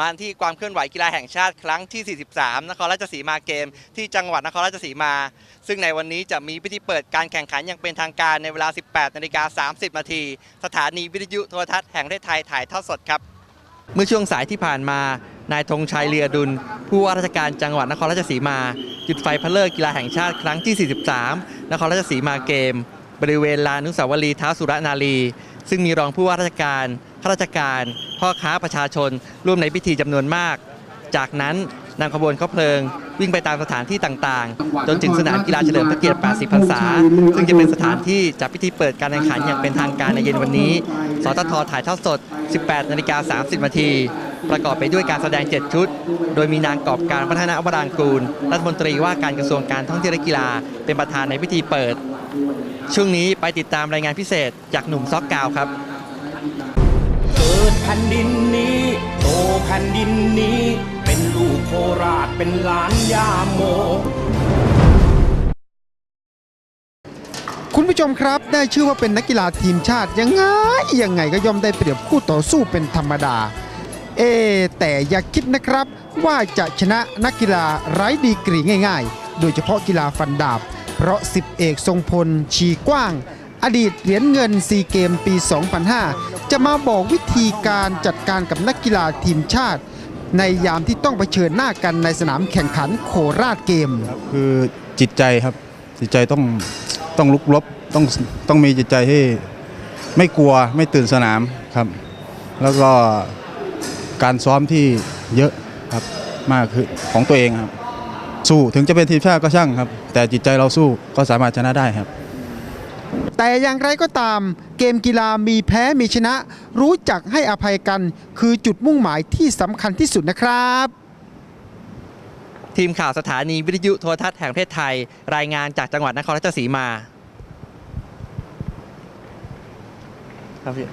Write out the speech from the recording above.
มาที่ความเคลื่อนไหวกีฬาแห่งชาติครั้งที่ 43 นครราชสีมาเกม ที่จังหวัดนครราชสีมา ซึ่งในวันนี้จะมีพิธีเปิดการแข่งขันอย่างเป็นทางการในเวลา 18นาฬิกา30นาทีสถานีวิทยุโทรทัศน์แห่งประเทศไทยถ่ายทอดสดครับ เมื่อช่วงสายที่ผ่านมานายธงชัยเรือดุล ผู้ว่าราชการจังหวัดนครราชสีมา จุดไฟพระเลิกกีฬาแห่งชาติครั้งที่ 43 นครราชสีมาเกม บริเวณลานนุสาวรีย์ท้าสุรนารี ซึ่งมีรองผู้ว่าราชการข้าราชการ พ่อค้าประชาชน ร่วมในพิธีจำนวนมาก จากนั้นนำขบวนข้าเพลิง วิ่งไปตามสถานที่ต่างๆ จนถึงสนามกีฬาเฉลิมพระเกียรติ 80 พรรษา ซึ่งจะเป็นสถานที่จัดพิธีเปิดการแข่งขันอย่างเป็นทางการในเย็นวันนี้ สตทถ่ายทอดสด 18 นาฬิกา 30 นาที ประกอบไปด้วยการแสดง 7 ชุด โดยมีนางกอบการพัฒนาวรางกูล รัฐมนตรีว่าการกระทรวงการท่องเที่ยวและกีฬา เป็นประธานในพิธีเปิด ช่วงนี้ไปติดตามรายงานพิเศษจากหนุ่มซอกกาวครับ เกิดแผ่นดินนี้โตแผ่นดินนี้ เป็นลูกโคราชเป็นหลานยาโม คุณผู้ชมครับได้ชื่อว่าเป็นนักกีฬาทีมชาติยังไงยังไงก็ย่อมได้เปรียบคู่ต่อสู้เป็นธรรมดา เอะแต่อย่าคิดนะครับว่าจะชนะนักกีฬาไร้ดีกรีง่าย ๆ โดยเฉพาะกีฬาฟันดาบ เพราะ10เอกทรงพลชีกว้าง อดีตเหรียญเงินซีเกมปี 2005 จะมาบอกวิธีการจัดการกับนักกีฬาทีมชาติ ในยามที่ต้องเผชิญหน้ากันในสนามแข่งขันโคราชเกม คือจิตใจครับจิตใจต้องต้องลุกลบต้องต้องมีจิตใจที่ไม่กลัวไม่ตื่นสนามครับ แล้วก็การซ้อมที่เยอะครับมากคือของตัวเองครับ สู้ถึงจะเป็นทีมชาติก็ช่างครับ แต่จิตใจเราสู้ก็สามารถชนะได้ครับ แต่อย่างไรก็ตามเกมกีฬามีแพ้มีชนะ รู้จักให้อภัยกัน คือจุดมุ่งหมายที่สำคัญที่สุดนะครับ ทีมข่าวสถานีวิทยุโทรทัศน์แห่งประเทศไทย รายงานจากจังหวัดนครราชสีมาครับพี่